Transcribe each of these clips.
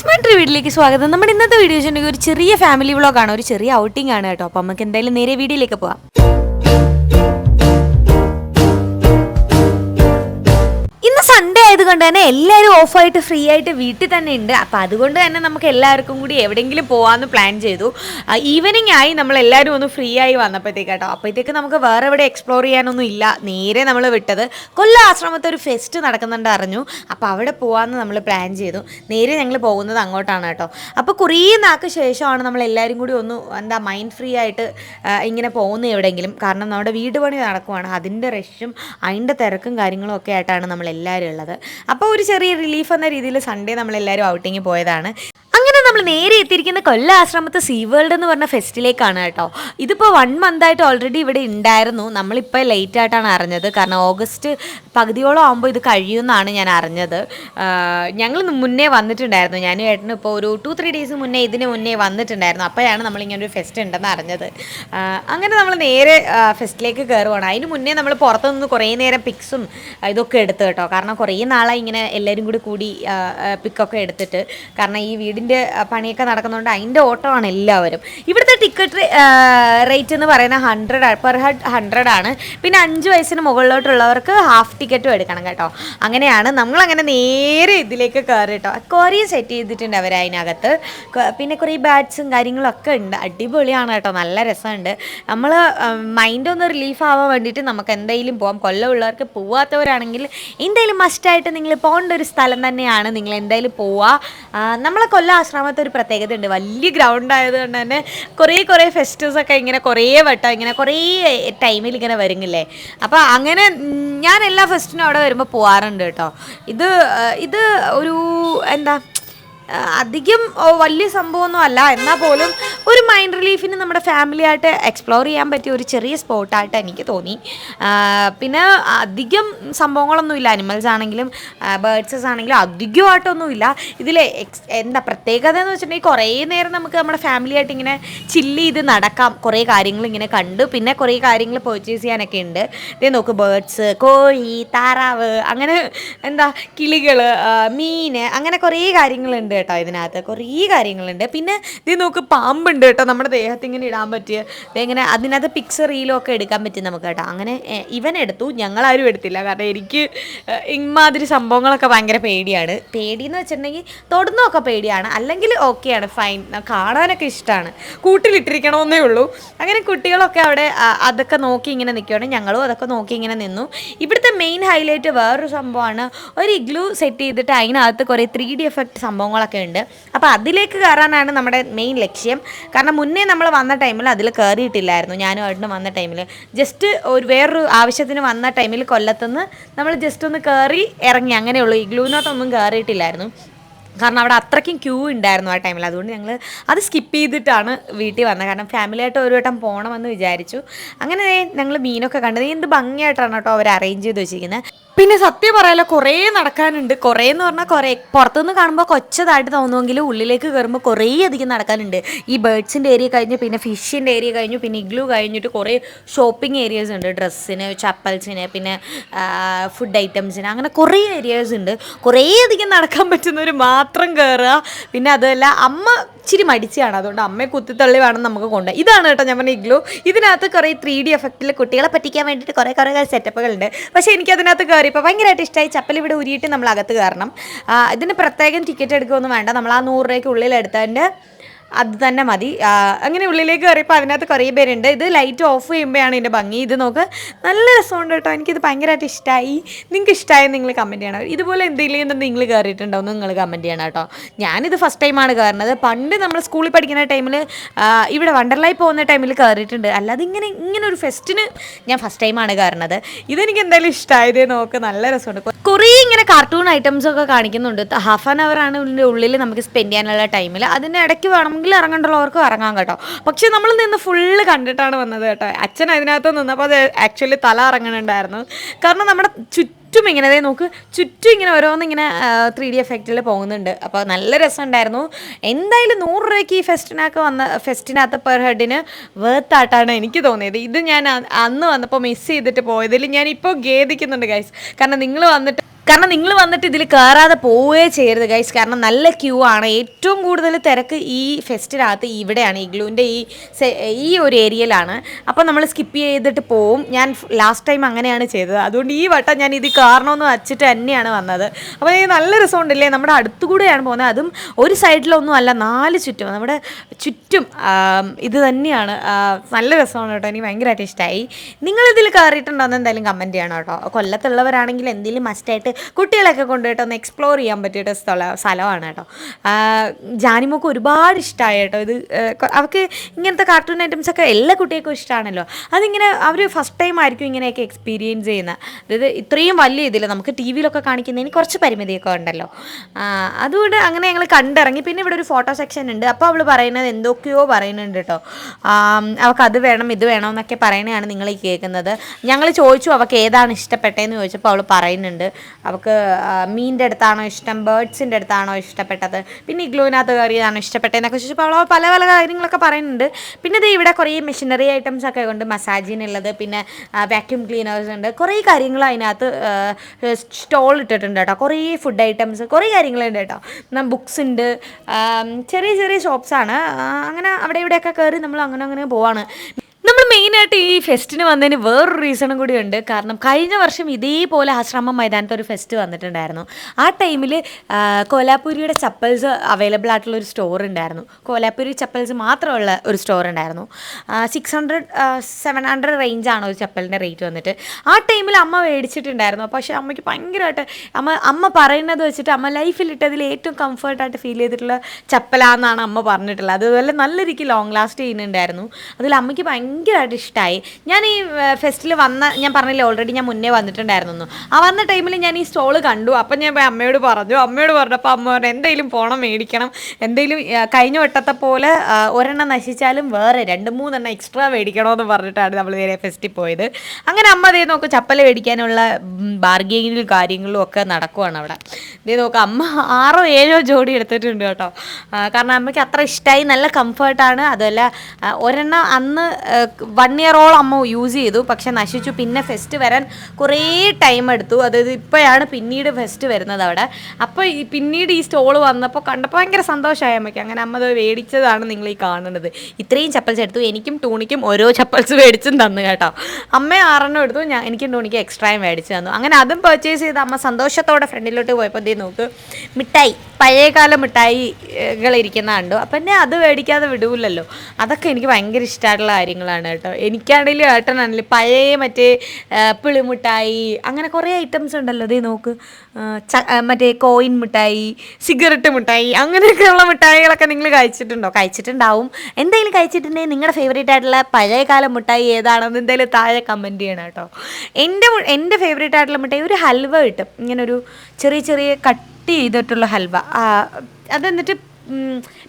Smart വീട്ടിലേക്ക് സ്വാഗതം. നമ്മുടെ ഇന്നത്തെ വീഡിയോ വെച്ചിട്ടുണ്ടെങ്കിൽ ഒരു ചെറിയ ഫാമിലി വ്ളോഗാണ് ഒരു ചെറിയ ഔട്ടിംഗ് ആണ് കേട്ടോ. അപ്പോൾ നമുക്ക് എന്തായാലും നേരെ വീഡിയോയിലേക്ക് പോവാം ആയതുകൊണ്ട് തന്നെ എല്ലാവരും ഓഫായിട്ട് ഫ്രീ ആയിട്ട് വീട്ടിൽ തന്നെ ഉണ്ട്. അപ്പോൾ അതുകൊണ്ട് തന്നെ നമുക്ക് എല്ലാവർക്കും കൂടി എവിടെയെങ്കിലും പോകാമെന്ന് പ്ലാൻ ചെയ്തു. ഈവനിങ് ആയി നമ്മൾ എല്ലാവരും ഒന്ന് ഫ്രീ ആയി വന്നപ്പോഴത്തേക്ക് കേട്ടോ. അപ്പോഴത്തേക്ക് നമുക്ക് വേറെ എവിടെ എക്സ്പ്ലോർ ചെയ്യാനൊന്നും ഇല്ല. നേരെ നമ്മൾ വിട്ടത് കൊല്ലം ആശ്രമത്തെ ഒരു ഫെസ്റ്റ് നടക്കുന്നുണ്ട് അറിഞ്ഞു. അപ്പോൾ അവിടെ പോകാമെന്ന് നമ്മൾ പ്ലാൻ ചെയ്തു. നേരെ ഞങ്ങൾ പോകുന്നത് അങ്ങോട്ടാണ് കേട്ടോ. അപ്പോൾ കുറേ നാൾക്ക് ശേഷമാണ് നമ്മൾ എല്ലാവരും കൂടി ഒന്ന് എന്താ മൈൻഡ് ഫ്രീ ആയിട്ട് ഇങ്ങനെ പോകുന്നത് എവിടെയെങ്കിലും. കാരണം നമ്മുടെ വീട് പണി നടക്കുവാണ്. അതിന്റെ റഷും അതിന്റെ തിരക്കും കാര്യങ്ങളും ഒക്കെ ആയിട്ടാണ് നമ്മൾ എല്ലാവരും ഉള്ളത്. അപ്പോൾ ഒരു ചെറിയ റിലീഫ് എന്ന രീതിയിൽ സൺഡേ നമ്മളെല്ലാവരും ഔട്ടിങ് പോയതാണ് നമ്മൾ നേരെ എത്തിയിരിക്കുന്ന കൊല്ല ആശ്രമത്തെ സീ വേൾഡ് എന്ന് പറഞ്ഞ ഫെസ്റ്റിലേക്കാണ് കേട്ടോ. ഇതിപ്പോൾ വൺ മന്ത് ആയിട്ട് ഓൾറെഡി ഇവിടെ ഉണ്ടായിരുന്നു നമ്മളിപ്പോൾ ലേറ്റ് ആയിട്ടാണ് അറിഞ്ഞത്. കാരണം ഓഗസ്റ്റ് പകുതിയോളം ആകുമ്പോൾ ഇത് കഴിയുമെന്നാണ് ഞാൻ അറിഞ്ഞത്. ഞങ്ങൾ മുന്നേ വന്നിട്ടുണ്ടായിരുന്നു. ഞാനും ഏട്ടനും ഇപ്പോൾ ഒരു ടു ത്രീ ഡേയ്സ് മുന്നേ ഇതിന് മുന്നേ വന്നിട്ടുണ്ടായിരുന്നു. അപ്പോഴാണ് നമ്മളിങ്ങനെ ഒരു ഫെസ്റ്റ് ഉണ്ടെന്ന് അറിഞ്ഞത്. അങ്ങനെ നമ്മൾ നേരെ ഫെസ്റ്റിലേക്ക് കയറുവാണ് അതിന് മുന്നേ നമ്മൾ പുറത്തു നിന്ന് കുറേ നേരം പിക്സും ഇതൊക്കെ എടുത്തു കേട്ടോ. കാരണം കുറേ നാളായി ഇങ്ങനെ എല്ലാവരും കൂടി കൂടി പിക്കൊക്കെ എടുത്തിട്ട്. കാരണം ഈ വീടിന്റെ പണിയൊക്കെ നടക്കുന്നതുകൊണ്ട് അതിന്റെ ഓട്ടമാണ് എല്ലാവരും. ഇവിടുത്തെ ടിക്കറ്റ് റേറ്റ് എന്ന് പറയുന്നത് ഹൺഡ്രഡ് പെർ ഹെഡ് ഹൺഡ്രഡ് ആണ്. പിന്നെ അഞ്ച് വയസ്സിന് മുകളിലോട്ടുള്ളവർക്ക് ഹാഫ് ടിക്കറ്റും എടുക്കണം കേട്ടോ. അങ്ങനെയാണ് നമ്മളങ്ങനെ നേരെ ഇതിലേക്ക് കയറി കേട്ടോ. അക്വാറിയം സെറ്റ് ചെയ്തിട്ടുണ്ട് അവർ അതിനകത്ത്. പിന്നെ കുറേ ബാറ്റ്സും കാര്യങ്ങളൊക്കെ ഉണ്ട്. അടിപൊളിയാണ് കേട്ടോ. നല്ല രസമുണ്ട്. നമ്മൾ മൈൻഡ് ഒന്ന് റിലീഫ് ആവാൻ വേണ്ടിയിട്ട് നമുക്ക് എന്തെങ്കിലും പോകാം കൊല്ലമുള്ളവർക്ക് പോവാത്തവരാണെങ്കിൽ എന്തായാലും മസ്റ്റായിട്ട് നിങ്ങൾ പോകേണ്ട ഒരു സ്ഥലം തന്നെയാണ് നിങ്ങൾ എന്തായാലും പോവുക നമ്മളെ കൊല്ലം ആശ്രമത്തെ ഒരു പ്രത്യേകത ഉണ്ട് വലിയ ഗ്രൗണ്ട് ആയതുകൊണ്ട് തന്നെ കുറേ കുറേ ഫെസ്റ്റിവൽസ് ഒക്കെ ഇങ്ങനെ കുറേ വട്ടം ഇങ്ങനെ കുറേ ടൈമിൽ ഇങ്ങനെ വരുന്നില്ലേ? അപ്പോൾ അങ്ങനെ ഞാൻ എല്ലാ ഫെസ്റ്റിനും അവിടെ വരുമ്പോൾ പോവാറുണ്ട് കേട്ടോ. ഇത് ഇത് ഒരു എന്താ അധികം വലിയ സംഭവമൊന്നും അല്ല. എന്നാൽ പോലും ഒരു മൈൻഡ് റിലീഫിന് നമ്മുടെ ഫാമിലി ആയിട്ട് എക്സ്പ്ലോർ ചെയ്യാൻ പറ്റിയ ഒരു ചെറിയ സ്പോട്ടായിട്ട് എനിക്ക് തോന്നി. പിന്നെ അധികം സംഭവങ്ങളൊന്നുമില്ല അനിമൽസ് ആണെങ്കിലും ബേർഡ്സസ് ആണെങ്കിലും അധികമായിട്ടൊന്നുമില്ല ഇതിൽ എക്സ് എന്താ പ്രത്യേകത എന്ന് വെച്ചിട്ടുണ്ടെങ്കിൽ കുറേ നേരം നമുക്ക് നമ്മുടെ ഫാമിലി ആയിട്ട് ഇങ്ങനെ ചില്ല് ചെയ്ത് നടക്കാം. കുറേ കാര്യങ്ങൾ ഇങ്ങനെ കണ്ടു. പിന്നെ കുറേ കാര്യങ്ങൾ പർച്ചേസ് ചെയ്യാനൊക്കെ ഉണ്ട്. ഇതേ നോക്ക് ബേർഡ്സ് കോഴി താറാവ് അങ്ങനെ എന്താ കിളികൾ മീൻ അങ്ങനെ കുറേ കാര്യങ്ങളുണ്ട്. കേട്ടോ ഇതിനകത്ത്. കുറേ കാര്യങ്ങളുണ്ട്. പിന്നെ ഇത് നോക്ക് പാമ്പുണ്ട് കേട്ടോ. നമ്മുടെ ദേഹത്ത് ഇങ്ങനെ ഇടാൻ പറ്റിയ ഇങ്ങനെ അതിനകത്ത് പിക്ചർ റീലും ഒക്കെ എടുക്കാൻ പറ്റും നമുക്ക് കേട്ടോ. അങ്ങനെ ഇവൻ എടുത്തു. ഞങ്ങളാരും എടുത്തില്ല. കാരണം എനിക്ക് ഇമാതിരി സംഭവങ്ങളൊക്കെ ഭയങ്കര പേടിയാണ്. പേടിയെന്ന് വെച്ചിട്ടുണ്ടെങ്കിൽ തൊടുന്നൊക്കെ പേടിയാണ്. അല്ലെങ്കിൽ ഓക്കെയാണ്. ഫൈൻ. കാണാനൊക്കെ ഇഷ്ടമാണ് കൂട്ടിലിട്ടിരിക്കണമെന്നേ ഉള്ളൂ. അങ്ങനെ കുട്ടികളൊക്കെ അവിടെ അതൊക്കെ നോക്കി ഇങ്ങനെ നിൽക്കുകയാണ് ഞങ്ങളും അതൊക്കെ നോക്കി ഇങ്ങനെ നിന്നു. ഇവിടുത്തെ മെയിൻ ഹൈലൈറ്റ് വേറൊരു സംഭവമാണ്. ഒരു ഇഗ്ലു സെറ്റ് ചെയ്തിട്ട് അതിനകത്ത് കുറേ ത്രീ ഡി എഫക്റ്റ് സംഭവങ്ങളൊക്കെ ഉണ്ട്. അപ്പോൾ അതിലേക്ക് കയറാനാണ് നമ്മുടെ മെയിൻ ലക്ഷ്യം. കാരണം മുന്നേ നമ്മൾ വന്ന ടൈമിൽ അതിൽ കയറിയിട്ടില്ലായിരുന്നു ഞാനും ഏട്ടനും വന്ന ടൈമിൽ ജസ്റ്റ് ഒരു വേറൊരു ആവശ്യത്തിന് വന്ന ടൈമിൽ കൊല്ലത്തുനിന്ന് നമ്മൾ ജസ്റ്റ് ഒന്ന് കയറി ഇറങ്ങി. അങ്ങനെയുള്ളൂ ഇഗ്ലൂവിനകത്തൊന്നും കയറിയിട്ടില്ലായിരുന്നു കാരണം അവിടെ അത്രയ്ക്കും ക്യൂ ഉണ്ടായിരുന്നു ആ ടൈമിൽ അതുകൊണ്ട് ഞങ്ങൾ അത് സ്കിപ്പ് ചെയ്തിട്ടാണ് വീട്ടിൽ വന്നത്. കാരണം ഫാമിലിയായിട്ട് ഒരു വട്ടം പോകണമെന്ന് വിചാരിച്ചു. അങ്ങനെ ഞങ്ങൾ മീനൊക്കെ കണ്ടത് എന്ത് ഭംഗിയായിട്ടാണ് കേട്ടോ അവർ അറേഞ്ച് ചെയ്ത് വെച്ചിരിക്കുന്നത് പിന്നെ സത്യം പറയാലോ കുറേ നടക്കാനുണ്ട്. കുറേ എന്ന് പറഞ്ഞാൽ കുറേ. പുറത്തുനിന്ന് കാണുമ്പോൾ കൊച്ചതായിട്ട് തോന്നുമെങ്കിലും ഉള്ളിലേക്ക് കയറുമ്പോൾ കുറേ അധികം നടക്കാനുണ്ട്. ഈ ബേർഡ്സിന്റെ ഏരിയ കഴിഞ്ഞ് പിന്നെ ഫിഷിന്റെ ഏരിയ കഴിഞ്ഞു പിന്നെ ഇഗ്ലു കഴിഞ്ഞിട്ട് കുറേ ഷോപ്പിംഗ് ഏരിയാസ് ഉണ്ട്. ഡ്രസ്സിന് ചപ്പൽസിന് പിന്നെ ഫുഡ് ഐറ്റംസിന് അങ്ങനെ കുറേ ഏരിയാസ് ഉണ്ട്. കുറേ അധികം നടക്കാൻ പറ്റുന്നവർ മാത്രം കയറുക പിന്നെ അതല്ല അമ്മ ഇച്ചിരി മടിച്ചാണ്. അതുകൊണ്ട് അമ്മയെ കുത്തിത്തള്ളി വേണം നമുക്ക് കൊണ്ട്. ഇതാണ് കേട്ടോ ഞാൻ പറഞ്ഞ ഇഗ്ലോ. ഇതിനകത്ത് കുറേ ത്രീ ഡി എഫക്റ്റിൽ കുട്ടികളെ പറ്റിക്കാൻ വേണ്ടിയിട്ട് കുറേ കുറേ സെറ്റപ്പുകളുണ്ട് പക്ഷേ എനിക്ക് അതിനകത്ത് കയറിയപ്പോൾ ഭയങ്കരമായിട്ട് ഇഷ്ടമായി ചപ്പൽ ഇവിടെ ഉരിയിട്ട് നമ്മൾ അകത്ത് കയറണം ഇതിന് പ്രത്യേകം ടിക്കറ്റ് എടുക്കുകയൊന്നും വേണ്ട. നമ്മൾ ആ നൂറ് രൂപയ്ക്ക് ഉള്ളിൽ എടുത്തതിന്റെ അത് തന്നെ മതി. അങ്ങനെ ഉള്ളിലേക്ക് കയറിയപ്പോൾ അതിനകത്ത് കുറേ പേരുണ്ട്. ഇത് ലൈറ്റ് ഓഫ് ചെയ്യുമ്പോഴാണ് ഇതിന്റെ ഭംഗി. ഇത് നോക്ക് നല്ല രസമുണ്ട് കേട്ടോ. എനിക്കിത് ഭയങ്കരമായിട്ട് ഇഷ്ടമായി നിങ്ങൾക്ക് ഇഷ്ടമായി നിങ്ങൾ കമന്റ് ചെയ്യണം. ഇതുപോലെ എന്തെങ്കിലും നിങ്ങൾ കയറിയിട്ടുണ്ടോ എന്ന് നിങ്ങൾ കമന്റ് ചെയ്യണം കേട്ടോ. ഞാനിത് ഫസ്റ്റ് ടൈമാണ് കയറുന്നത് പണ്ട് നമ്മൾ സ്കൂളിൽ പഠിക്കുന്ന ടൈമിൽ ഇവിടെ വണ്ടർലായി പോകുന്ന ടൈമിൽ കയറിയിട്ടുണ്ട് അല്ലാതെ ഇങ്ങനെ ഇങ്ങനെ ഒരു ഫെസ്റ്റിന് ഞാൻ ഫസ്റ്റ് ടൈമാണ് കയറുന്നത് ഇതെനിക്ക് എന്തായാലും ഇഷ്ടമായത് നോക്ക് നല്ല രസമുണ്ട്. കുറേ ഇങ്ങനെ കാർട്ടൂൺ ഐറ്റംസ് ഒക്കെ കാണിക്കുന്നുണ്ട്. ഹാഫ് ആൻ അവർ ആണ് ഉള്ളിൽ നമുക്ക് സ്പെൻഡ് ചെയ്യാനുള്ള ടൈമിൽ അതിന്റെ ഇടയ്ക്ക് വേണമെങ്കിൽ ഇറങ്ങേണ്ടുള്ളവർക്കും ഇറങ്ങാം കേട്ടോ. പക്ഷേ നമ്മൾ നിന്ന് ഫുള്ള് കണ്ടിട്ടാണ് വന്നത് കേട്ടോ. അച്ഛൻ അതിനകത്ത് നിന്നപ്പോൾ അത് ആക്ച്വലി തല ഇറങ്ങണുണ്ടായിരുന്നു. കാരണം നമ്മുടെ ചുറ്റും ഇങ്ങനെ അതായത് നോക്ക് ചുറ്റും ഇങ്ങനെ ഓരോന്ന് ഇങ്ങനെ ത്രീ ഡി എഫക്റ്റിൽ പോകുന്നുണ്ട്. അപ്പോൾ നല്ല രസമുണ്ടായിരുന്നു. എന്തായാലും നൂറ് രൂപയ്ക്ക് ഈ ഫെസ്റ്റിനൊക്കെ വന്ന ഫെസ്റ്റിനകത്ത് പെർ ഹെഡിന് വേർത്തായിട്ടാണ് എനിക്ക് തോന്നിയത്. ഇത് ഞാൻ അന്ന് വന്നപ്പോൾ മിസ് ചെയ്തിട്ട് പോയതിൽ ഞാൻ ഇപ്പോൾ ഖേദിക്കുന്നുണ്ട് ഗൈസ് കാരണം നിങ്ങൾ വന്നിട്ട് കാരണം നിങ്ങൾ വന്നിട്ട് ഇതിൽ കയറാതെ പോവുകയേ ചെയ്യരുത് ഗൈസ് കാരണം നല്ല ക്യൂ ആണ്. ഏറ്റവും കൂടുതൽ തിരക്ക് ഈ ഫെസ്റ്റിനകത്ത് ഇവിടെയാണ് ഇഗ്ലൂവിന്റെ ഈ ഈ ഒരു ഏരിയയിലാണ്. അപ്പോൾ നമ്മൾ സ്കിപ്പ് ചെയ്തിട്ട് പോവും. ഞാൻ ലാസ്റ്റ് ടൈം അങ്ങനെയാണ് ചെയ്തത്. അതുകൊണ്ട് ഈ വട്ടം ഞാൻ ഇത് കാരണമെന്ന് വച്ചിട്ട് തന്നെയാണ് വന്നത്. അപ്പോൾ ഈ നല്ല രസമുണ്ടല്ലേ നമ്മുടെ അടുത്തുകൂടെയാണ് പോകുന്നത്. അതും ഒരു സൈഡിലൊന്നും അല്ല നാല് ചുറ്റും. നമ്മുടെ ചുറ്റും ഇത് തന്നെയാണ്. നല്ല രസമാണ് കേട്ടോ. എനിക്ക് ഭയങ്കരമായിട്ട് ഇഷ്ടമായി നിങ്ങളിതിൽ കയറിയിട്ടുണ്ടോയെന്ന് എന്തായാലും കമന്റ് ചെയ്യണം കേട്ടോ. കൊല്ലത്തുള്ളവരാണെങ്കിൽ എന്തെങ്കിലും മസ്റ്റായിട്ട് കുട്ടികളൊക്കെ കൊണ്ട് കേട്ടോ ഒന്ന് എക്സ്പ്ലോർ ചെയ്യാൻ പറ്റിയിട്ട് സ്ഥല സ്ഥലമാണ് കേട്ടോ. ജാനിമോക്ക് ഒരുപാട് ഇഷ്ടമായി കേട്ടോ. ഇത് അവർക്ക് ഇങ്ങനത്തെ കാർട്ടൂൺ ഐറ്റംസ് ഒക്കെ എല്ലാ കുട്ടികൾക്കും ഇഷ്ടമാണല്ലോ അതിങ്ങനെ അവർ ഫസ്റ്റ് ടൈം ആയിരിക്കും ഇങ്ങനെയൊക്കെ എക്സ്പീരിയൻസ് ചെയ്യുന്നത് അതായത് ഇത്രയും വലിയ ഇതിൽ നമുക്ക് ടി വിയിലൊക്കെ കാണിക്കുന്നതിന് കുറച്ച് പരിമിതിയൊക്കെ ഉണ്ടല്ലോ. അതുകൊണ്ട് അങ്ങനെ ഞങ്ങൾ കണ്ടിറങ്ങി. പിന്നെ ഇവിടെ ഒരു ഫോട്ടോ സെക്ഷൻ ഉണ്ട്. അപ്പോൾ അവൾ പറയുന്നത് എന്തൊക്കെയോ പറയുന്നുണ്ട് കേട്ടോ. അവൾക്ക് അത് വേണം ഇത് വേണം എന്നൊക്കെ പറയണതാണ് നിങ്ങൾ കേൾക്കുന്നത്. ഞങ്ങൾ ചോദിച്ചു അവൾക്ക് ഏതാണ് ഇഷ്ടപ്പെട്ടതെന്ന് ചോദിച്ചപ്പോൾ അവൾ പറയുന്നുണ്ട്. അവൾക്ക് മീന്റെ അടുത്താണോ ഇഷ്ടം ബേർഡ്സിന്റെ അടുത്താണോ ഇഷ്ടപ്പെട്ടത് പിന്നെ ഇഗ്ലൂവിനകത്ത് കയറിയതാണോ ഇഷ്ടപ്പെട്ടതെന്നൊക്കെ ചോദിച്ചപ്പോൾ അവൾ പല പല കാര്യങ്ങളൊക്കെ പറയുന്നുണ്ട്. പിന്നെ ഇത് ഇവിടെ കുറേ മെഷീനറി ഐറ്റംസ് ഒക്കെ ഉണ്ട് മസാജിനുള്ളത് പിന്നെ വാക്യൂം ക്ലീനേഴ്സ് ഉണ്ട്. കുറേ കാര്യങ്ങൾ അതിനകത്ത് സ്റ്റോൾ ഇട്ടിട്ടുണ്ട് കേട്ടോ. കുറേ ഫുഡ് ഐറ്റംസ് കുറേ കാര്യങ്ങളുണ്ട് കേട്ടോ. ബുക്സ് ഉണ്ട് ചെറിയ ചെറിയ ഷോപ്സാണ് അങ്ങനെ അവിടെ ഇവിടെയൊക്കെ കയറി നമ്മൾ അങ്ങനെ അങ്ങനെ പോവാണ്. നമ്മൾ മെയിനായിട്ട് ഈ ഫെസ്റ്റിന് വന്നതിന് വേറൊരു റീസണും കൂടി ഉണ്ട് കാരണം കഴിഞ്ഞ വർഷം ഇതേപോലെ ആശ്രമം മൈതാനത്ത് ഒരു ഫെസ്റ്റ് വന്നിട്ടുണ്ടായിരുന്നു. ആ ടൈമിൽ കോലാപ്പൂരിയുടെ ചപ്പൽസ് അവൈലബിൾ ആയിട്ടുള്ള ഒരു സ്റ്റോർ ഉണ്ടായിരുന്നു. കോലാപ്പൂരി ചപ്പൽസ് മാത്രമുള്ള ഒരു സ്റ്റോർ ഉണ്ടായിരുന്നു. സിക്സ് ഹൺഡ്രഡ് സെവൻ ഹൺഡ്രഡ് റേഞ്ചാണ് ഒരു ചപ്പലിന്റെ റേറ്റ് വന്നിട്ട്. ആ ടൈമിൽ അമ്മ മേടിച്ചിട്ടുണ്ടായിരുന്നു. പക്ഷെ അമ്മയ്ക്ക് ഭയങ്കരമായിട്ട് അമ്മ അമ്മ പറയുന്നത് വെച്ചിട്ട് അമ്മ ലൈഫിൽ ഇട്ടതിൽ ഏറ്റവും കംഫർട്ടായിട്ട് ഫീൽ ചെയ്തിട്ടുള്ള ചപ്പലാന്നാണ് അമ്മ പറഞ്ഞിട്ടുള്ളത്. അതുപോലെ നല്ല രീതിക്ക് ലോങ് ലാസ്റ്റ് ചെയ്യുന്നുണ്ടായിരുന്നു. അതിൽ അമ്മയ്ക്ക് ഭയങ്കരമായിട്ട് ഇഷ്ടമായി ഞാൻ ഈ ഫെസ്റ്റിൽ വന്ന ഞാൻ പറഞ്ഞില്ല ഓൾറെഡി ഞാൻ മുന്നേ വന്നിട്ടുണ്ടായിരുന്നു ആ വന്ന ടൈമിൽ ഞാൻ ഈ സ്റ്റോൾ കണ്ടു. അപ്പം ഞാൻ പോയി അമ്മയോട് പറഞ്ഞു. അമ്മയോട് പറഞ്ഞപ്പോൾ അമ്മ പറഞ്ഞു എന്തെങ്കിലും പോണം മേടിക്കണം. എന്തെങ്കിലും കഴിഞ്ഞ വട്ടത്തെ പോലെ ഒരെണ്ണം നശിച്ചാലും വേറെ രണ്ട് മൂന്നെണ്ണം എക്സ്ട്രാ മേടിക്കണമെന്ന് പറഞ്ഞിട്ടാണ് നമ്മൾ നേരെ ഫെസ്റ്റിൽ പോയത്. അങ്ങനെ അമ്മ അതേ നോക്കും ചപ്പൽ മേടിക്കാനുള്ള ബാർഗെയിനിലും കാര്യങ്ങളും ഒക്കെ നടക്കുവാണ് അവിടെ. ഇതേ നോക്ക് അമ്മ ആറോ ഏഴോ ജോഡി എടുത്തിട്ടുണ്ട് കേട്ടോ. കാരണം അമ്മയ്ക്ക് അത്ര ഇഷ്ടമായി നല്ല കംഫർട്ടാണ് അതുമല്ല ഒരെണ്ണം അന്ന് വൺ ഇയറോളം അമ്മ യൂസ് ചെയ്തു. പക്ഷെ നശിച്ചു. പിന്നെ ഫെസ്റ്റ് വരാൻ കുറേ ടൈം എടുത്തു. അതായത് ഇപ്പോഴാണ് പിന്നീട് ഫെസ്റ്റ് വരുന്നത് അവിടെ. അപ്പോൾ ഈ പിന്നീട് ഈ സ്റ്റോൾ വന്നപ്പോൾ കണ്ടപ്പോൾ ഭയങ്കര സന്തോഷമായി അമ്മയ്ക്ക്. അങ്ങനെ അമ്മ അത് മേടിച്ചതാണ് നിങ്ങൾ ഈ കാണുന്നത്. ഇത്രയും ചപ്പൽസ് എടുത്തു. എനിക്കും ടൂണിക്കും ഓരോ ചപ്പൽസ് മേടിച്ചും തന്നു കേട്ടോ. അമ്മ ആറെണ്ണം എടുത്തു. ഞാൻ എനിക്കും ടൂണിക്കും എക്സ്ട്രായും മേടിച്ച് തന്നു. അങ്ങനെ അതും പർച്ചേസ് ചെയ്ത് അമ്മ സന്തോഷത്തോടെ ഫ്രണ്ടിലോട്ട് പോയപ്പോൾ ദേ നോക്ക്. മിഠായി. പഴയകാല മിഠായികൾ ഇരിക്കുന്ന അപ്പം എന്നെ അത് മേടിക്കാതെ വിടൂലല്ലോ. അതൊക്കെ എനിക്ക് ഭയങ്കര ഇഷ്ടമായിട്ടുള്ള കാര്യങ്ങളാണ്. കേട്ടോ. എനിക്കാണെങ്കിലും ഏട്ടനാണെങ്കിലും പഴയ മറ്റേ പുളിമിഠായി അങ്ങനെ കുറേ ഐറ്റംസ് ഉണ്ടല്ലോ. അതേ നോക്ക്. മറ്റേ കോയിൻ മിഠായി സിഗരറ്റ് മിഠായി അങ്ങനെയൊക്കെയുള്ള മിഠായികളൊക്കെ നിങ്ങൾ കഴിച്ചിട്ടുണ്ടോ? കഴിച്ചിട്ടുണ്ടാവും. എന്തെങ്കിലും കഴിച്ചിട്ടുണ്ടെങ്കിൽ നിങ്ങളുടെ ഫേവറേറ്റ് ആയിട്ടുള്ള പഴയകാല മിഠായി ഏതാണെന്ന് എന്തായാലും താഴെ കമന്റ് ചെയ്യണം കേട്ടോ. എന്റെ എന്റെ ഫേവറേറ്റ് ആയിട്ടുള്ള മിഠായി ഒരു ഹൽവ കിട്ടും. ഇങ്ങനൊരു ചെറിയ ചെറിയ കട്ട് ചെയ്തിട്ടുള്ള ഹൽവ. അതെന്നിട്ട്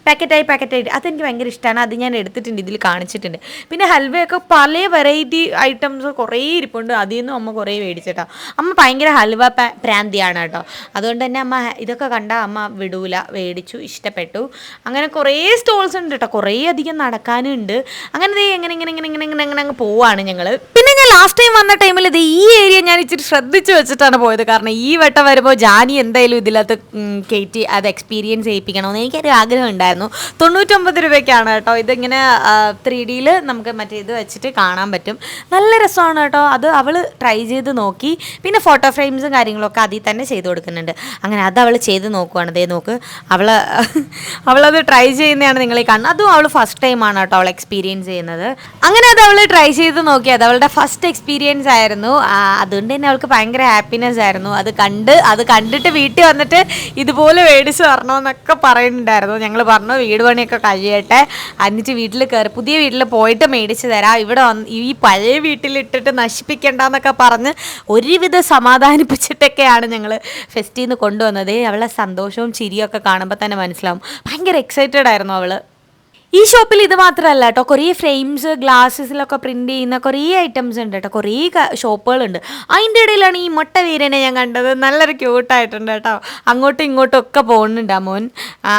പാക്കറ്റായി പാക്കറ്റായിട്ട് അതെനിക്ക് ഭയങ്കര ഇഷ്ടമാണ് അത് ഞാൻ എടുത്തിട്ടുണ്ട് ഇതിൽ കാണിച്ചിട്ടുണ്ട്. പിന്നെ ഹൽവയൊക്കെ പല വെറൈറ്റി ഐറ്റംസ് കുറേ ഇരിപ്പുണ്ട്. അതിൽ നിന്നും അമ്മ കുറേ മേടിച്ചിട്ടോ. അമ്മ ഭയങ്കര ഹൽവ പ്രാന്തിയാണ് കേട്ടോ. അതുകൊണ്ട് തന്നെ അമ്മ ഇതൊക്കെ കണ്ട അമ്മ വിടൂല. മേടിച്ചു ഇഷ്ടപ്പെട്ടു. അങ്ങനെ കുറേ സ്റ്റോൾസ് ഉണ്ട് കേട്ടോ. കുറേ അധികം നടക്കാനുണ്ട്. അങ്ങനെ ദേ എങ്ങനെ ഇങ്ങനെ ഇങ്ങനെ ഇങ്ങനെ ഇങ്ങനെ അങ്ങനെ അങ്ങ് പോവാണ് ഞങ്ങൾ പിന്നെ ഞാൻ ലാസ്റ്റ് ടൈം വന്ന ടൈമിൽ ഇത് ഈ ഏരിയ ഞാൻ ഇച്ചിരി ശ്രദ്ധിച്ചു വെച്ചിട്ടാണ് പോയത്. കാരണം ഈ വട്ടം വരുമ്പോൾ ജാനി എന്തായാലും ഇതിലകത്ത് കയറ്റി അത് എക്സ്പീരിയൻസ് ചെയ്യിപ്പിക്കണമെന്ന് എനിക്കൊരു ആഗ്രഹം ഉണ്ടായിരുന്നു. തൊണ്ണൂറ്റൊമ്പത് രൂപയ്ക്കാണ് കേട്ടോ. ഇതിങ്ങനെ ത്രീ ഡിയിൽ നമുക്ക് മറ്റേ ഇത് വെച്ചിട്ട് കാണാൻ പറ്റും. നല്ല രസമാണ് കേട്ടോ. അത് അവൾ ട്രൈ ചെയ്ത് നോക്കി. പിന്നെ ഫോട്ടോ ഫ്രെയിംസും കാര്യങ്ങളൊക്കെ അതിൽ തന്നെ ചെയ്ത് കൊടുക്കുന്നുണ്ട്. അങ്ങനെ അത് അവൾ ചെയ്ത് നോക്കുവാണ്. ദേ നോക്ക് അവൾ അവളത് ട്രൈ ചെയ്യുന്നതാണ് നിങ്ങൾ കാണുന്നത്. അതും അവൾ ഫസ്റ്റ് ടൈമാണ് കേട്ടോ അവൾ എക്സ്പീരിയൻസ് ചെയ്യുന്നത്. അങ്ങനെ അത് അവൾ ട്രൈ ചെയ്ത് നോക്കി. അത് അവളുടെ ഫസ്റ്റ് എക്സ്പീരിയൻസ് ആയിരുന്നു. അതുകൊണ്ട് തന്നെ അവൾക്ക് ഭയങ്കര ഹാപ്പിനെസ് ആയിരുന്നു. അത് കണ്ട് അത് കണ്ടിട്ട് വീട്ടിൽ വന്നിട്ട് ഇതുപോലെ മേടിച്ച് തരണമെന്നൊക്കെ പറയുന്നുണ്ടായിരുന്നു. ഞങ്ങൾ പറഞ്ഞു വീട് പണിയൊക്കെ കഴിയട്ടെ. എന്നിട്ട് വീട്ടിൽ കയറി പുതിയ വീട്ടിൽ പോയിട്ട് മേടിച്ച് തരാം. ഇവിടെ ഈ പഴയ വീട്ടിലിട്ടിട്ട് നശിപ്പിക്കണ്ടെന്നൊക്കെ പറഞ്ഞ് ഒരുവിധം സമാധാനിപ്പിച്ചിട്ടൊക്കെയാണ് ഞങ്ങൾ ഫെസ്റ്റിൽ നിന്ന് കൊണ്ടുവന്നത്. അവളെ സന്തോഷവും ചിരിയൊക്കെ കാണുമ്പോൾ തന്നെ മനസ്സിലാവും. ഭയങ്കര എക്സൈറ്റഡ് ആയിരുന്നു അവൾ. ഈ ഷോപ്പിൽ ഇത് മാത്രമല്ല കേട്ടോ കുറേ ഫ്രെയിംസ് ഗ്ലാസ്സസിലൊക്കെ പ്രിന്റ് ചെയ്യുന്ന കുറേ ഐറ്റംസ് ഉണ്ട് കേട്ടോ കുറേ ഷോപ്പുകളുണ്ട്. അതിന്റെ ഇടയിലാണ് ഈ മുട്ട വീരനെ ഞാൻ കണ്ടത്. നല്ലൊരു ക്യൂട്ടായിട്ടുണ്ട് കേട്ടോ അങ്ങോട്ടും ഇങ്ങോട്ടും ഒക്കെ പോകുന്നുണ്ട് അമോൻ. മോൻ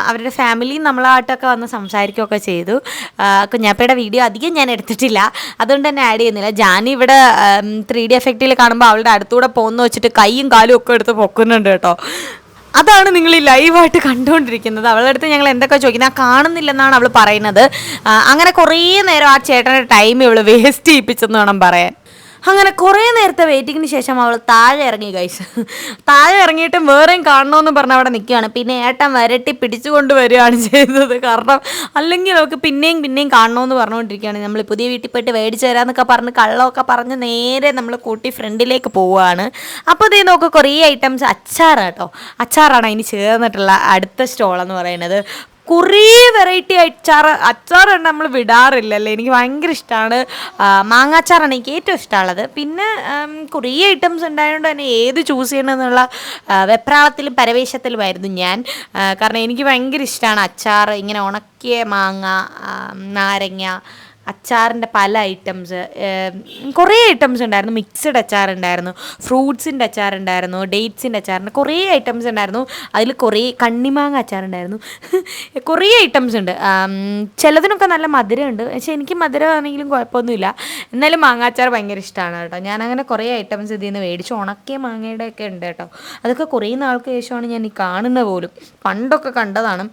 അവരുടെ ഫാമിലി നമ്മളായിട്ടൊക്കെ വന്ന് സംസാരിക്കുകയൊക്കെ ചെയ്തു. കുഞ്ഞാപ്പയുടെ വീഡിയോ അധികം ഞാൻ എടുത്തിട്ടില്ല. അതുകൊണ്ട് തന്നെ ആഡ് ചെയ്യുന്നില്ല. ജാനി ഇവിടെ ത്രീ ഡി എഫക്റ്റിൽ കാണുമ്പോൾ അവളുടെ അടുത്തൂടെ പോകുന്ന വെച്ചിട്ട് കൈയും കാലും ഒക്കെ എടുത്ത് പൊക്കുന്നുണ്ട് കേട്ടോ അതാണ് നിങ്ങൾ ഈ ലൈവായിട്ട് കണ്ടുകൊണ്ടിരിക്കുന്നത് അവളുടെ അടുത്ത് ഞങ്ങൾ എന്തൊക്കെ ചോദിക്കുന്നത് ആ കാണുന്നില്ലെന്നാണ് അവൾ പറയുന്നത്. അങ്ങനെ കുറേ നേരം ആ ചേട്ടന്റെ ടൈം ഇവൾ വേസ്റ്റ് ചെയ്യിപ്പിച്ചെന്ന് വേണം പറയാൻ. അങ്ങനെ കുറേ നേരത്തെ വെയിറ്റിങ്ങിന് ശേഷം അവൾ താഴെ ഇറങ്ങി ഗൈസ് താഴെ ഇറങ്ങിയിട്ട് വേറെയും കാണണമെന്ന് പറഞ്ഞ് അവിടെ നിൽക്കുകയാണ് പിന്നെ ഏട്ടൻ വരട്ടി പിടിച്ചുകൊണ്ട് വരികയാണ് ചെയ്തത്. കാരണം അല്ലെങ്കിൽ അവൾക്ക് പിന്നെയും പിന്നെയും കാണണമെന്ന് പറഞ്ഞുകൊണ്ടിരിക്കുകയാണ്. നമ്മൾ പുതിയ വീട്ടിൽ പോയിട്ട് മേടിച്ച് തരാമെന്നൊക്കെ പറഞ്ഞ് കള്ളമൊക്കെ പറഞ്ഞ് നേരെ നമ്മൾ കൂട്ടി ഫ്രണ്ടിലേക്ക് പോവുകയാണ്. അപ്പോൾ ഇതേ നോക്ക് കുറേ ഐറ്റംസ് അച്ചാറാട്ടോ അച്ചാറാണ് അതിന് ചേർന്നിട്ടുള്ള അടുത്ത സ്റ്റോളെന്ന് പറയുന്നത്. കുറേ വെറൈറ്റി അച്ചാർ അച്ചാറാണ് നമ്മൾ വിടാറില്ലല്ലേ? എനിക്ക് ഭയങ്കര ഇഷ്ടമാണ് മാങ്ങാച്ചാറാണ് എനിക്ക് ഏറ്റവും ഇഷ്ടമുള്ളത് പിന്നെ കുറേ ഐറ്റംസ് ഉണ്ടായതുകൊണ്ട് തന്നെ ഏത് ചൂസ് ചെയ്യണമെന്നുള്ള വെപ്രാളത്തിലും പരവേശത്തിലുമായിരുന്നു ഞാൻ. കാരണം എനിക്ക് ഭയങ്കര ഇഷ്ടമാണ് അച്ചാർ ഇങ്ങനെ ഉണക്കിയ മാങ്ങ നാരങ്ങ അച്ചാറിന്റെ പല ഐറ്റംസ് കുറേ ഐറ്റംസ് ഉണ്ടായിരുന്നു. മിക്സഡ് അച്ചാർ ഉണ്ടായിരുന്നു. ഫ്രൂട്ട്സിന്റെ അച്ചാർ ഉണ്ടായിരുന്നു. ഡേറ്റ്സിന്റെ അച്ചാറിന്റെ കുറേ ഐറ്റംസ് ഉണ്ടായിരുന്നു. അതിൽ കുറേ കണ്ണിമാങ്ങ അച്ചാറുണ്ടായിരുന്നു കുറേ ഐറ്റംസ് ഉണ്ട്. ചിലതിനൊക്കെ നല്ല മധുരമുണ്ട്. പക്ഷേ എനിക്ക് മധുരം ആണെങ്കിലും കുഴപ്പമൊന്നുമില്ല. എന്നാലും മാങ്ങാച്ചാർ ഭയങ്കര ഇഷ്ടമാണ് കേട്ടോ. ഞാൻ അങ്ങനെ കുറേ ഐറ്റംസ് ഇതിൽ നിന്ന് മേടിച്ചു. ഉണക്കിയ മാങ്ങയുടെ ഒക്കെ ഉണ്ട് കേട്ടോ. അതൊക്കെ കുറേ നാൾക്ക് ശേഷമാണ് ഞാൻ ഈ കാണുന്നത് പോലും. പണ്ടൊക്കെ കണ്ടതാണ്.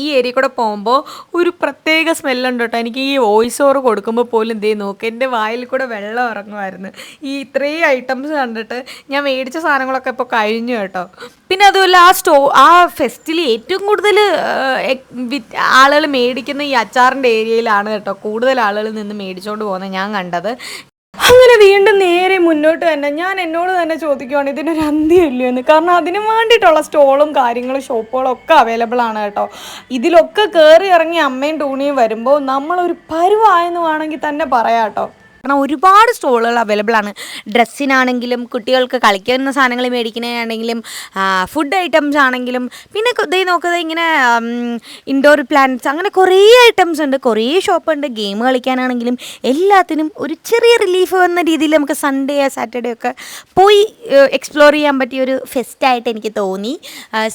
ഈ ഏരിയ കൂടെ പോകുമ്പോൾ ഒരു പ്രത്യേക സ്മെല്ലുണ്ട് കേട്ടോ. എനിക്ക് ഈ വോയിസ് ഓവർ കൊടുക്കുമ്പോൾ പോലും ദേ നോക്ക് എന്റെ വായിൽ കൂടെ വെള്ളം ഇറങ്ങുമായിരുന്നു. ഈ ഇത്രയും ഐറ്റംസ് കണ്ടിട്ട് ഞാൻ മേടിച്ച സാധനങ്ങളൊക്കെ ഇപ്പോൾ കഴിഞ്ഞു കേട്ടോ. പിന്നെ അതുപോലെ ആ സ്റ്റോ ആ ഫെസ്റ്റിൽ ഏറ്റവും കൂടുതൽ ആളുകൾ മേടിക്കുന്ന ഈ അച്ചാറിന്റെ ഏരിയയിലാണ് കേട്ടോ കൂടുതൽ ആളുകൾ നിന്ന് മേടിച്ചുകൊണ്ട് പോകുന്നത് ഞാൻ കണ്ടത്. അങ്ങനെ വീണ്ടും നേരെ മുന്നോട്ട് തന്നെ ഞാൻ എന്നോട് തന്നെ ചോദിക്കുവാണ് ഇതിനൊരു അന്ത്യമില്ലയോ എന്ന് കാരണം അതിന് വേണ്ടിയിട്ടുള്ള സ്റ്റോളും കാര്യങ്ങളും ഷോപ്പുകളും ഒക്കെ അവൈലബിൾ ആണ് കേട്ടോ. ഇതിലൊക്കെ കയറി ഇറങ്ങി അമ്മയും ടൂണിയും വരുമ്പോൾ നമ്മളൊരു പരുവായെന്ന് വേണമെങ്കിൽ തന്നെ പറയാം കേട്ടോ. കാരണം ഒരുപാട് സ്റ്റോളുകൾ അവൈലബിൾ ആണ്. ഡ്രസ്സിനാണെങ്കിലും കുട്ടികൾക്ക് കളിക്കുന്ന സാധനങ്ങൾ മേടിക്കുന്നതാണെങ്കിലും ഫുഡ് ഐറ്റംസ് ആണെങ്കിലും പിന്നെ ഇതേ നോക്കുന്നത് ഇങ്ങനെ ഇൻഡോർ പ്ലാന്റ്സ് അങ്ങനെ കുറേ ഐറ്റംസ് ഉണ്ട്. കുറേ ഷോപ്പ് ഉണ്ട്. ഗെയിം കളിക്കാനാണെങ്കിലും എല്ലാത്തിനും ഒരു ചെറിയ റിലീഫ് വന്ന രീതിയിൽ നമുക്ക് സൺഡേ സാറ്റർഡേ ഒക്കെ പോയി എക്സ്പ്ലോർ ചെയ്യാൻ പറ്റിയ ഒരു ഫെസ്റ്റായിട്ട് എനിക്ക് തോന്നി.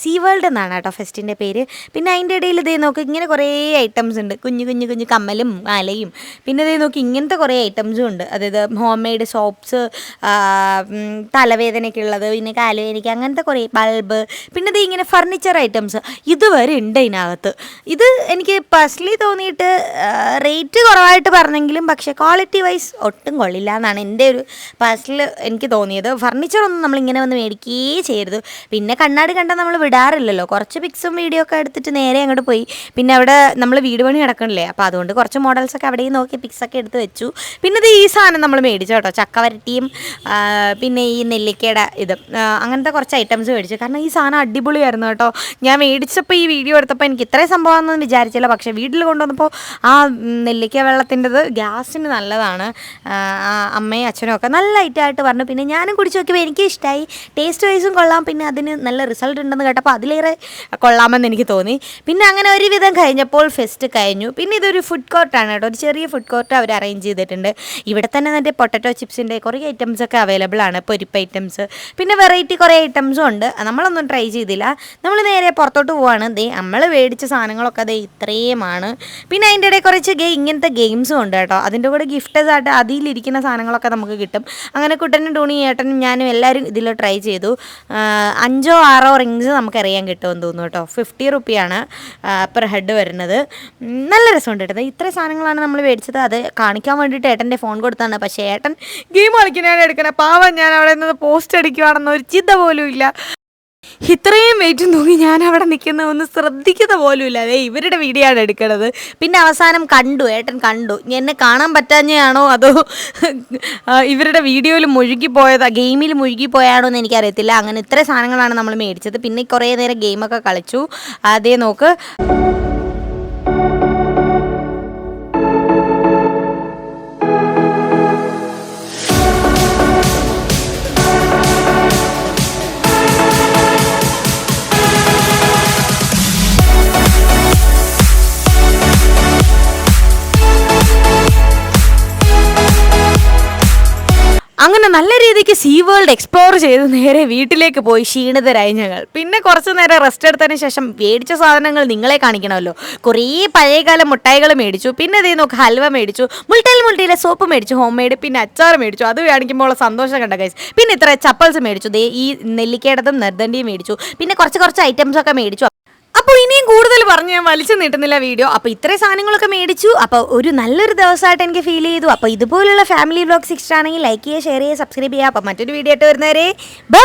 സീ വേൾഡ് എന്നാണ് കേട്ടോ ഫെസ്റ്റിന്റെ പേര്. പിന്നെ അതിന്റെ ഇടയിൽ ഇതേ നോക്ക് ഇങ്ങനെ കുറേ ഐറ്റംസ് ഉണ്ട്. കുഞ്ഞു കുഞ്ഞു കുഞ്ഞു കമ്മലും മാലയും. പിന്നെ ഇതേ നോക്കി ഇങ്ങനത്തെ കുറേ ഐറ്റംസും ഉണ്ട് അതായത് ഹോം മെയ്ഡ് സോപ്സ് തലവേദനയ്ക്കുള്ളത് പിന്നെ കാലുവേദനയ്ക്ക് അങ്ങനത്തെ കുറേ ബൾബ് പിന്നെ ഇത് ഇങ്ങനെ ഫർണിച്ചർ ഐറ്റംസ് ഇതുവരെ ഉണ്ട് ഇതിനകത്ത്. ഇത് എനിക്ക് പേഴ്സണലി തോന്നിയിട്ട് റേറ്റ് കുറവായിട്ട് പറഞ്ഞെങ്കിലും പക്ഷേ ക്വാളിറ്റി വൈസ് ഒട്ടും കൊള്ളില്ല എന്നാണ് എന്റെ ഒരു പേഴ്സണൽ എനിക്ക് തോന്നിയത്. ഫർണിച്ചറൊന്നും നമ്മളിങ്ങനെ വന്ന് മേടിക്കുകയേ ചെയ്യരുത്. പിന്നെ കണ്ണാടി കണ്ടാൽ നമ്മൾ വിടാറില്ലല്ലോ. കുറച്ച് പിക്സും വീഡിയോ ഒക്കെ എടുത്തിട്ട് നേരെ അങ്ങോട്ട് പോയി. പിന്നെ അവിടെ നമ്മൾ വീട് പണി നടക്കണില്ലേ? അപ്പോൾ അതുകൊണ്ട് കുറച്ച് മോഡൽസൊക്കെ അവിടെയും നോക്കി പിക്സൊക്കെ എടുത്ത് വെച്ചു. പിന്നെ ഇത് ഈ സാധനം നമ്മൾ മേടിച്ചു കേട്ടോ. ചക്ക വരട്ടിയും പിന്നെ ഈ നെല്ലിക്കയുടെ ഇത് അങ്ങനത്തെ കുറച്ച് ഐറ്റംസ് മേടിച്ചു. കാരണം ഈ സാധനം അടിപൊളിയായിരുന്നു കേട്ടോ. ഞാൻ മേടിച്ചപ്പോൾ ഈ വീഡിയോ എടുത്തപ്പോൾ എനിക്ക് ഇത്രയും സംഭവമാണെന്ന് വിചാരിച്ചില്ല. പക്ഷേ വീട്ടിൽ കൊണ്ടുവന്നപ്പോൾ ആ നെല്ലിക്ക വെള്ളത്തിന്റെത് ഗ്യാസിന് നല്ലതാണ്. അമ്മയും അച്ഛനും ഒക്കെ നല്ല ഐറ്റമായിട്ട് പറഞ്ഞു. പിന്നെ ഞാനും കുടിച്ച് നോക്കിയപ്പോൾ എനിക്ക് ഇഷ്ടമായി ടേസ്റ്റ് വൈസും കൊള്ളാം. പിന്നെ അതിന് നല്ല റിസൾട്ട് ഉണ്ടെന്ന് കേട്ടപ്പോൾ അതിലേറെ കൊള്ളാമെന്ന് എനിക്ക് തോന്നി. പിന്നെ അങ്ങനെ ഒരുവിധം കഴിഞ്ഞപ്പോൾ ഫെസ്റ്റ് കഴിഞ്ഞു. പിന്നെ ഇതൊരു ഫുഡ് കോർട്ടാണ് കേട്ടോ. ഒരു ചെറിയ ഫുഡ് കോർട്ട് അവർ അറേഞ്ച് ചെയ്തിട്ടുണ്ട്. ഇവിടെ തന്നെ എന്റെ പൊട്ടറ്റോ ചിപ്സിന്റെ കുറേ ഐറ്റംസ് ഒക്കെ അവൈലബിൾ ആണ്. പൊരിപ്പ് ഐറ്റംസ്. പിന്നെ വെറൈറ്റി കുറേ ഐറ്റംസും ഉണ്ട്. നമ്മളൊന്നും ട്രൈ ചെയ്തില്ല. നമ്മൾ നേരെ പുറത്തോട്ട് പോവാണ്. ദേ നമ്മൾ മേടിച്ച സാധനങ്ങളൊക്കെ ദേ ഇത്രയുമാണ്. പിന്നെ അതിന്റെ ഇടയിൽ കുറച്ച് ഗെയിം ഇങ്ങനത്തെ ഗെയിംസും ഉണ്ട് കേട്ടോ. അതിന്റെ കൂടെ ഗിഫ്റ്റസ് ആയിട്ട് അതിലിരിക്കുന്ന സാധനങ്ങളൊക്കെ നമുക്ക് കിട്ടും. അങ്ങനെ കുട്ടനും ടൂണി ഏട്ടനും ഞാനും എല്ലാവരും ഇതിൽ ട്രൈ ചെയ്തു. അഞ്ചോ ആറോ റിങ്സ് നമുക്കറിയാൻ കിട്ടുമെന്ന് തോന്നുന്നു കേട്ടോ. ഫിഫ്റ്റി റുപ്പിയാണ് പെർ ഹെഡ് വരുന്നത്. നല്ല രസമുണ്ട് കേട്ടോ. ഇത്ര സാധനങ്ങളാണ് നമ്മൾ മേടിച്ചത്. അത് കാണിക്കാൻ വേണ്ടിയിട്ട് ഏട്ടന്റെ ഫോൺ കൊടുത്താണ്. പക്ഷേ ഏട്ടൻ ഗെയിം കളിക്കുന്നതാണ് എടുക്കണേ. പാവം ഞാൻ അവിടെ നിന്ന് പോസ്റ്റ് അടിക്കുവാണെന്ന് ഒരു ചിന്ത പോലും ഇല്ല. ഇത്രയും വെയിറ്റ് നോക്കി ഞാൻ അവിടെ നിൽക്കുന്ന ഒന്ന് ശ്രദ്ധിക്കുന്ന പോലും ഇല്ല. അതെ ഇവരുടെ വീഡിയോ ആണ് എടുക്കണത്. പിന്നെ അവസാനം കണ്ടു. ഏട്ടൻ കണ്ടു. എന്നെ കാണാൻ പറ്റാഞ്ഞാണോ അതോ ഇവരുടെ വീഡിയോയിൽ മുഴുകിപ്പോയതാ ഗെയിമിൽ മുഴുകിപ്പോയാണോ എന്ന് എനിക്കറിയത്തില്ല. അങ്ങനെ ഇത്ര സാധനങ്ങളാണ് നമ്മൾ മേടിച്ചത്. പിന്നെ കുറേ നേരം ഗെയിമൊക്കെ കളിച്ചു. അതേ നോക്ക്. സീ വേൾഡ് എക്സ്പ്ലോർ ചെയ്ത് നേരെ വീട്ടിലേക്ക് പോയി ക്ഷീണിതരായി ഞങ്ങൾ. പിന്നെ കുറച്ച് നേരം റെസ്റ്റ് എടുത്തതിന് ശേഷം മേടിച്ച സാധനങ്ങൾ നിങ്ങളെ കാണിക്കണമല്ലോ. കുറേ പഴയകാല മുട്ടായികൾ മേടിച്ചു. പിന്നെ ഇതേ നോക്ക് ഹൽവ മേടിച്ചു. മുൾട്ടയിൽ മുൾട്ടിയിലെ സോപ്പ് മേടിച്ചു. ഹോം മെയ്ഡ് പിന്നെ അച്ചാർ മേടിച്ചു. അത് കാണിക്കുമ്പോൾ ഉള്ള സന്തോഷം കണ്ട കൈസ് പിന്നെ ഇത്ര ചപ്പൽസ് മേടിച്ചു. ദേ ഈ നെല്ലിക്കേടതും നിർദ്ദണ്ടിയും മേടിച്ചു. പിന്നെ കുറച്ച് കുറച്ച് ഐറ്റംസ് ഒക്കെ മേടിച്ചു. അപ്പോൾ ഇനിയും കൂടുതൽ പറഞ്ഞ് ഞാൻ വലിച്ചു നീട്ടുന്നില്ല വീഡിയോ. അപ്പോൾ ഇത്രയും സാധനങ്ങളൊക്കെ മേടിച്ചു. അപ്പോൾ ഒരു നല്ലൊരു ദിവസമായിട്ട് എനിക്ക് ഫീൽ ചെയ്തു. അപ്പോൾ ഇതുപോലുള്ള ഫാമിലി വ്ലോഗ്സ് ഇഷ്ടമാണെങ്കിൽ ലൈക്ക് ചെയ്യുക ഷെയർ ചെയ്യുക സബ്സ്ക്രൈബ് ചെയ്യുക. അപ്പോൾ മറ്റൊരു വീഡിയോ ആയിട്ട് വരുന്നവരെ. ബൈ